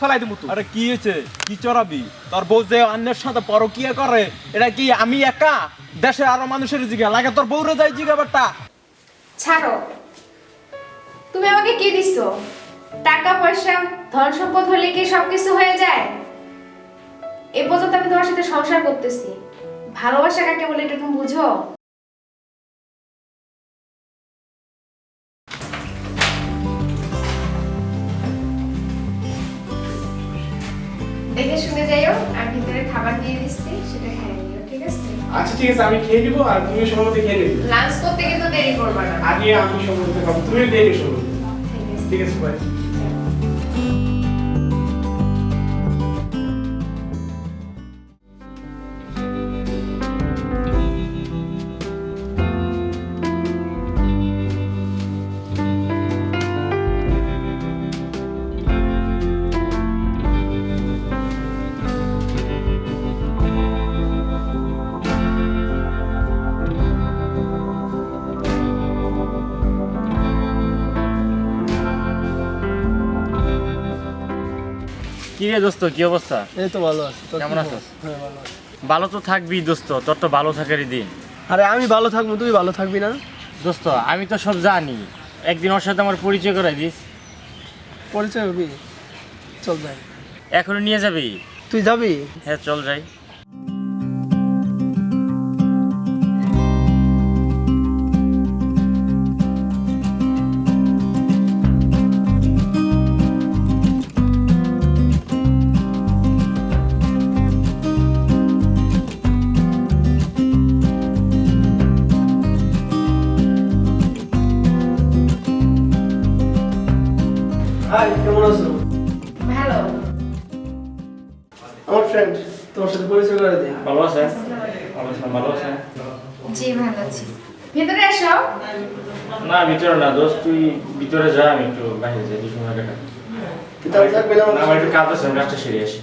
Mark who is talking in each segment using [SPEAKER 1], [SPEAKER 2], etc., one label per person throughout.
[SPEAKER 1] ফেলাই দিমু তুই
[SPEAKER 2] আরে কি হয়েছে? কি চড়াবি? তোর বউ যে অন্যের সাথে পরকিয়া করে এটা কি আমি একা? দেশে আরও মানুষের জিগা। লাগে তোর বউরে যাই জিগা বেটা
[SPEAKER 3] ছাড়ো। তুমি আমাকে কি দিছো? টাকা পয়সা ধন সম্পদ হলে কি সবকিছু হয়ে যায়? এ পর্যন্ত আমি তোমার সাথে সংসার করতেছি। ভালোবাসা কাকে বলে এটা তুমি বুঝো? ঠিক আছে
[SPEAKER 1] আমি খেয়ে নিবো আর তুমি সময় খেয়ে নিবে।
[SPEAKER 3] লাঞ্চ করতে কিন্তু দেরি করবে না।
[SPEAKER 1] আগে আমি সময় মতো খাব তুমি দেরি শুরু
[SPEAKER 3] ঠিক আছে।
[SPEAKER 1] ঠিক আছে ভাই
[SPEAKER 4] রে দোস্ত কি অবস্থা?
[SPEAKER 5] এই তো ভালো আছি।
[SPEAKER 4] কেমন? আছিস?
[SPEAKER 5] হ্যাঁ ভালো আছি।
[SPEAKER 4] ভালো তো থাকবি দোস্ত তোর তো ভালো থাকারই দিন।
[SPEAKER 5] আরে আমি ভালো থাকব তুই ভালো থাকবি না?
[SPEAKER 4] দোস্ত আমি তো সব জানি। একদিন ওর সাথে আমার পরিচয় করাই দিস।
[SPEAKER 5] পরিচয় হবি। চল যাই।
[SPEAKER 4] এখনও নিয়ে যাবি?
[SPEAKER 5] তুই যাবি?
[SPEAKER 4] হ্যাঁ চল যাই।
[SPEAKER 5] হাই কেমন আছো?
[SPEAKER 3] ভালো।
[SPEAKER 5] আমার ফ্রেন্ড তোমার সাথে পরিচয় করে দিই।
[SPEAKER 4] ভালো আছে? ভালো আছে ভালো আছে
[SPEAKER 3] জি ভালো আছি। ভিতরে এসো।
[SPEAKER 4] না ভিতরে না দোস্ত তুই ভিতরে যা আমি একটু বাইরে যাই দুশো টাকা
[SPEAKER 5] তুই তাহলে থাকবি না?
[SPEAKER 4] না, আমার একটু কাজ আছে আমি কাজটা সেরে আসি।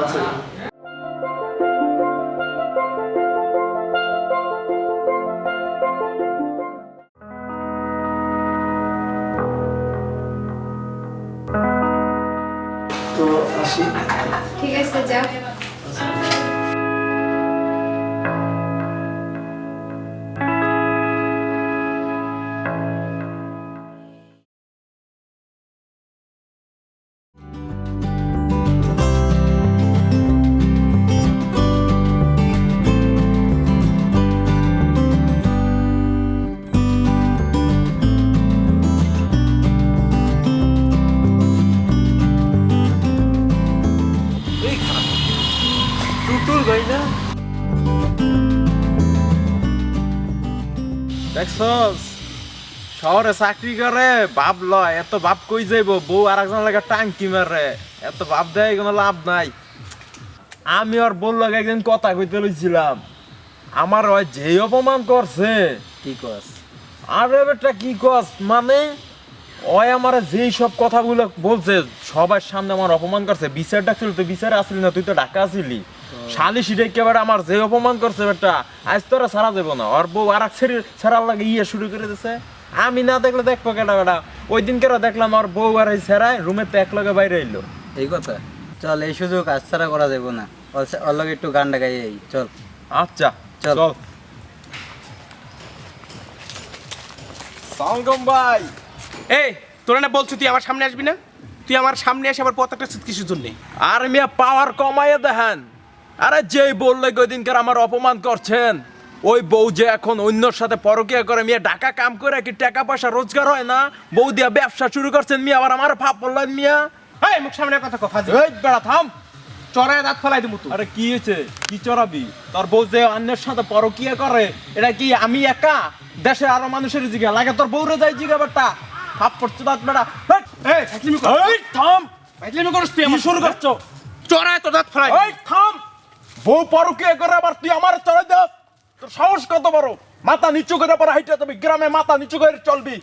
[SPEAKER 5] আচ্ছা।
[SPEAKER 2] দেখছস? শহরে চাকরি করে বাপ লয় এত বাপ কই যাইব? বউ আর একজন লাগে টাঙ্কি মারে এত বাপ দেয় কোনো লাভ নাই। আমি আর বল লাগে একদিন কথা কইতে লইছিলাম। আমার ওই যে অপমান করছে।
[SPEAKER 4] কি কস?
[SPEAKER 2] আরে বেটা কি কস? মানে ওই আমার যেই সব কথাগুলো বলছে সবার সামনে আমার অপমান করছে। বিচার ডাকছিল তুই বিচারে আসলি না তুই তো ঢাকা আসিলি। আমার যে অপমান করছে বেটা আজ তোরা সারা দেবো না ওর বউ আর এক ছেড়ে ছাড়ার লাগে ইয়ে শুরু করে দিছে। আমি না দেখলে দেখব কেটা বেটা? ওই দিন কেন দেখলাম আর বউ আর এই তো এক লগে বাইরে এলো
[SPEAKER 6] এই কথা? চল এই সুযোগ আচ্ছারা করা যাব না। ওর লগে একটু গান ডাকাই এই চল।
[SPEAKER 2] আচ্ছা
[SPEAKER 6] চল।
[SPEAKER 2] ভাই।
[SPEAKER 1] এই তোরা না বলছো তুই আমার সামনে আসবি না? তুই আমার সামনে এসে আবার পতাকা কিছুর জন্য।
[SPEAKER 2] আর মিয়া পাওয়ার কমাইয়ে দেখেন। আরে যেই বললে দিনকার আমার অপমান করছেন? ওই বউ যে এখন অন্যর সাথে পরকিয়া করে মিয়া ডাকা কাম করে কি টাকা পয়সা রোজগার হয় না? বউ দিয়া ব্যবসা শুরু করছেন মিয়া আবার আমার ভাব বললেন মিয়া।
[SPEAKER 1] এই মুখ সামনে কথা কথা
[SPEAKER 2] এই বেড়া থাম।
[SPEAKER 1] চড়ায় দাঁত ফেলাই দিমু
[SPEAKER 2] আরে কি হয়েছে? কি চড়াবি? তোর বউ যে অন্যের সাথে পরকিয়া করে এটা কি আমি একা? দেশে আরও মানুষের জিগা। লাগে তোর বউরে যাই জিগা বেটা ভাব পড়ছে দাঁত বেটা হেট!
[SPEAKER 1] এই
[SPEAKER 2] থাম।
[SPEAKER 1] ফাইজলামি করিস তুই আমার
[SPEAKER 2] শুরু করছ?
[SPEAKER 1] চড়ায় তো দাঁত ফেলাই।
[SPEAKER 2] এই থাম। বউ পরকিয়া করে আবার তুই আমার চড়ে দাও তোর সাহস কত বড়? মাথা নিচু করে পরে হাইটে তুমি গ্রামে মাথা নিচু করে চলবি।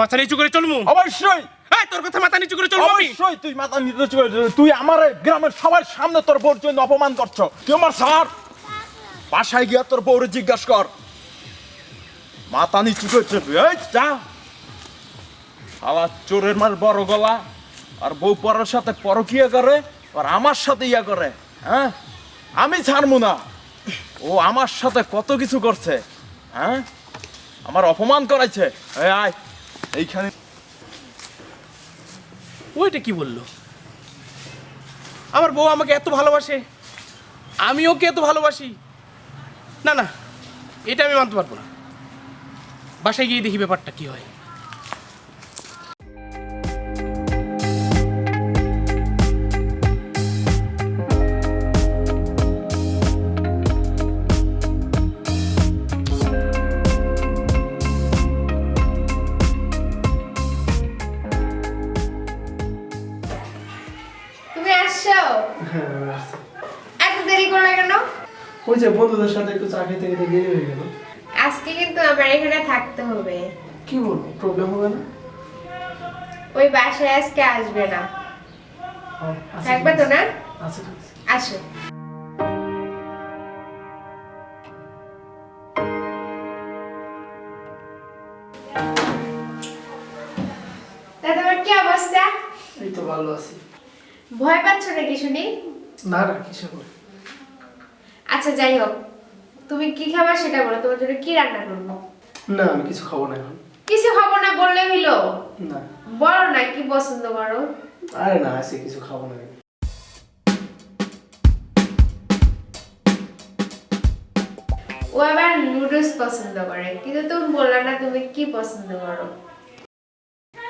[SPEAKER 1] মাথা নিচু করে চলমু?
[SPEAKER 2] অবশ্যই।
[SPEAKER 1] এই তোর কথা মাথা নিচু করে চলবো আমি।
[SPEAKER 2] অবশ্যই তুই মাথা নিচু করে তুই আমার গ্রামের সবার সামনে তোর বউর জন্য অপমান করছ। তুই আমার স্যার? বাসায় গিয়া তোর বউরে জিজ্ঞাসা কর। মাথা নিচু করে চলবি। এই যা। শালা চোরের মার বড় গলা। আর বউ পরের সাথে পরকিয়া করে আর আমার সাথে ইয়া করে হ্যাঁ? আমি ছাড়বো না। ও আমার সাথে কত কিছু করছে হ্যাঁ? আমার অপমান করাইছে। আয়, এইখানে।
[SPEAKER 1] ওইটা কি বলল? আমার বউ আমাকে এত ভালোবাসে আমি ওকে এত ভালোবাসি। না না, এটা আমি মানতে পারব না। বাসায় গিয়ে দেখি ব্যাপারটা কি হয়।
[SPEAKER 5] বন্ধুদের সাথে একটু চা খেতে খেতে দেরি হয়ে গেল।
[SPEAKER 3] আজকে কিন্তু আমার এখানে থাকতে হবে।
[SPEAKER 5] কি বলব প্রবলেম হবে না?
[SPEAKER 3] ওই বাসায় আজকে আসবে না।
[SPEAKER 5] আচ্ছা,
[SPEAKER 3] থাকবে তো না?
[SPEAKER 5] আচ্ছা
[SPEAKER 3] আসো। তোমার কি অবস্থা?
[SPEAKER 5] এই তো ভালো আছি।
[SPEAKER 3] ভয় পাচ্ছ নাকি শুনি?
[SPEAKER 5] না না কিসে করে
[SPEAKER 3] আচ্ছা যাই হোক। তুমি কি খাবা সেটা বলো তোমার জন্য কি রান্না করব?
[SPEAKER 5] না আমি কিছু খাব না এখন।
[SPEAKER 3] কিছু খাব না বললে হইল?
[SPEAKER 5] না।
[SPEAKER 3] বলো না কি পছন্দ করো?
[SPEAKER 5] আরে না আজকে কিছু খাব না।
[SPEAKER 3] ও আবার নুডলস পছন্দ করে কিন্তু তুমি বললে না তুমি কি পছন্দ করো।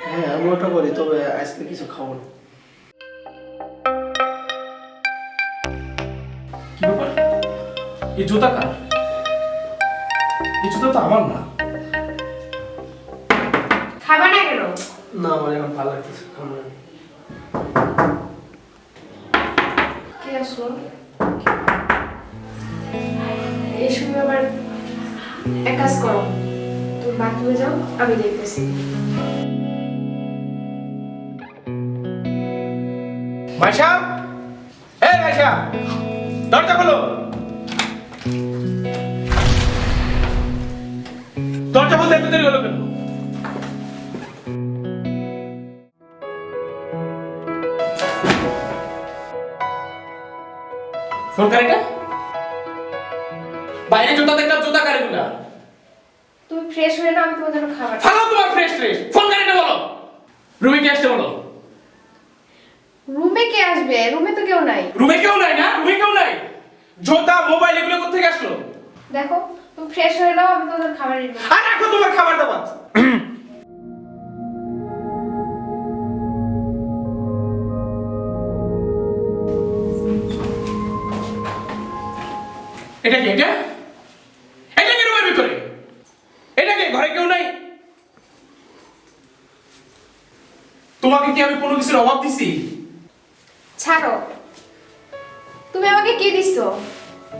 [SPEAKER 5] হ্যাঁ আমি ওটা করি তবে আজকে কিছু খাব না।
[SPEAKER 1] কি ব্যাপার? এই জুতা কার? এই জুতা তো আমার না।
[SPEAKER 3] খাবা না কেন?
[SPEAKER 5] না আমার এখন ভালো লাগতেছে খাব না
[SPEAKER 3] কে আসলো? এই সময় আবার এক কাজ করো তুমি বাথরুমে যাও আমি দেখতেছি।
[SPEAKER 1] মাইশা! এই মাইশা! দরজা খোলো! দরজা বলতে এত দেরি হলো কেন? বাইরে জুতা দেখলাম জুতা কারেগুলা
[SPEAKER 3] তুমি ফ্রেশ হয়ে নাও আমি তোমার জন্য খাবার
[SPEAKER 1] ফালাও তোমার ফ্রেশ ফ্রেশ ফোন কারেটা বলো? রুমে কে আসতে বলো?
[SPEAKER 3] রুমে কে আসবে? রুমে তো কেউ নাই।
[SPEAKER 1] রুমে কেউ নাই না? রুমে কেউ নাই? জুতা মোবাইল এগুলো কোথেকে আসলো?
[SPEAKER 3] দেখো তুমি ফ্রেশ হয়ে নাও আমি জন্য খাবার রেডি
[SPEAKER 1] আর রাখো তোমার খাবার দাবার। এটা কি এটা? এটা কি রুমের ভিতরে? এটা কি ঘরে কেউ নাই? তোমাকে কি আমি কোনো কিছুর অভাব দিছি?
[SPEAKER 3] ছাড়ো। তুমি আমাকে কি দিছো?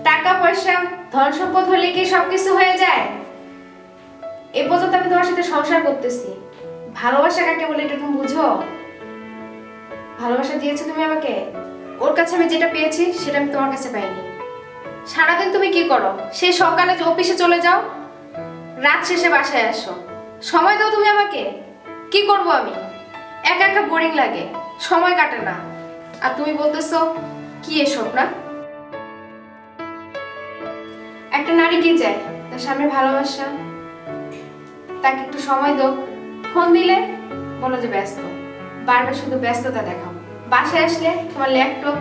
[SPEAKER 3] টাকা পয়সা ধন সম্পদ হলে কি সবকিছু হয়ে যায়? এ পর্যন্ত আমি তোমার সাথে সংসার করতেছি। ভালোবাসা কাকে বলে এটা তুমি বুঝো? ভালোবাসা দিয়েছ তুমি আমাকে? ওর কাছে আমি যেটা পেয়েছি, সেটা আমি তোমার কাছে পাইনি। সারাদিন তুমি কি করো? সেই সকালে অফিসে চলে যাও, রাত শেষে বাসায় আসো। সময় দাও তুমি আমাকে। কি করব আমি? একা একা বোরিং লাগে। সময় কাটে না। আর তুমি বলতেছো, কি এসব, না? একটা নারী কি চায় তার সামনে ভালোবাসা। তাকে একটু সময় দাও ফোন দিলে বলো যে ব্যস্ত। বারবার শুধু ব্যস্ততা দেখাও। বাসায় আসলে তোমার ল্যাপটপ,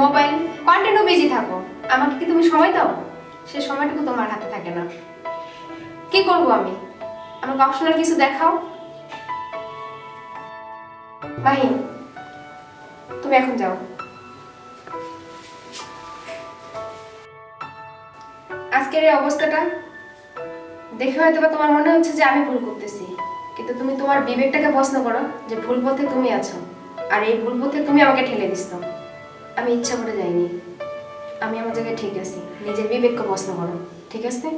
[SPEAKER 3] মোবাইল কন্টিনিউ বিজি থাকো। আমাকে কি তুমি সময় দাও? সে সময়টুকু তোমার হাতে থাকে না। কি করব আমি? আমাকে অপশনাল কিছু দেখাও? মাহিন, তুমি এখন যাও। আজকের এই অবস্থাটা দেখে হয়তো বা তোমার মনে হচ্ছে যে আমি ভুল করতেছি। কিন্তু তুমি তোমার বিবেকটাকে প্রশ্ন করো যে ভুল পথে তুমি আছো আর এই ভুল পথে তুমি আমাকে ঠেলে দিস আমি ইচ্ছা করে যাইনি। আমি আমার জায়গায় ঠিক আছি। নিজের বিবেককে প্রশ্ন করো। ঠিক আছে?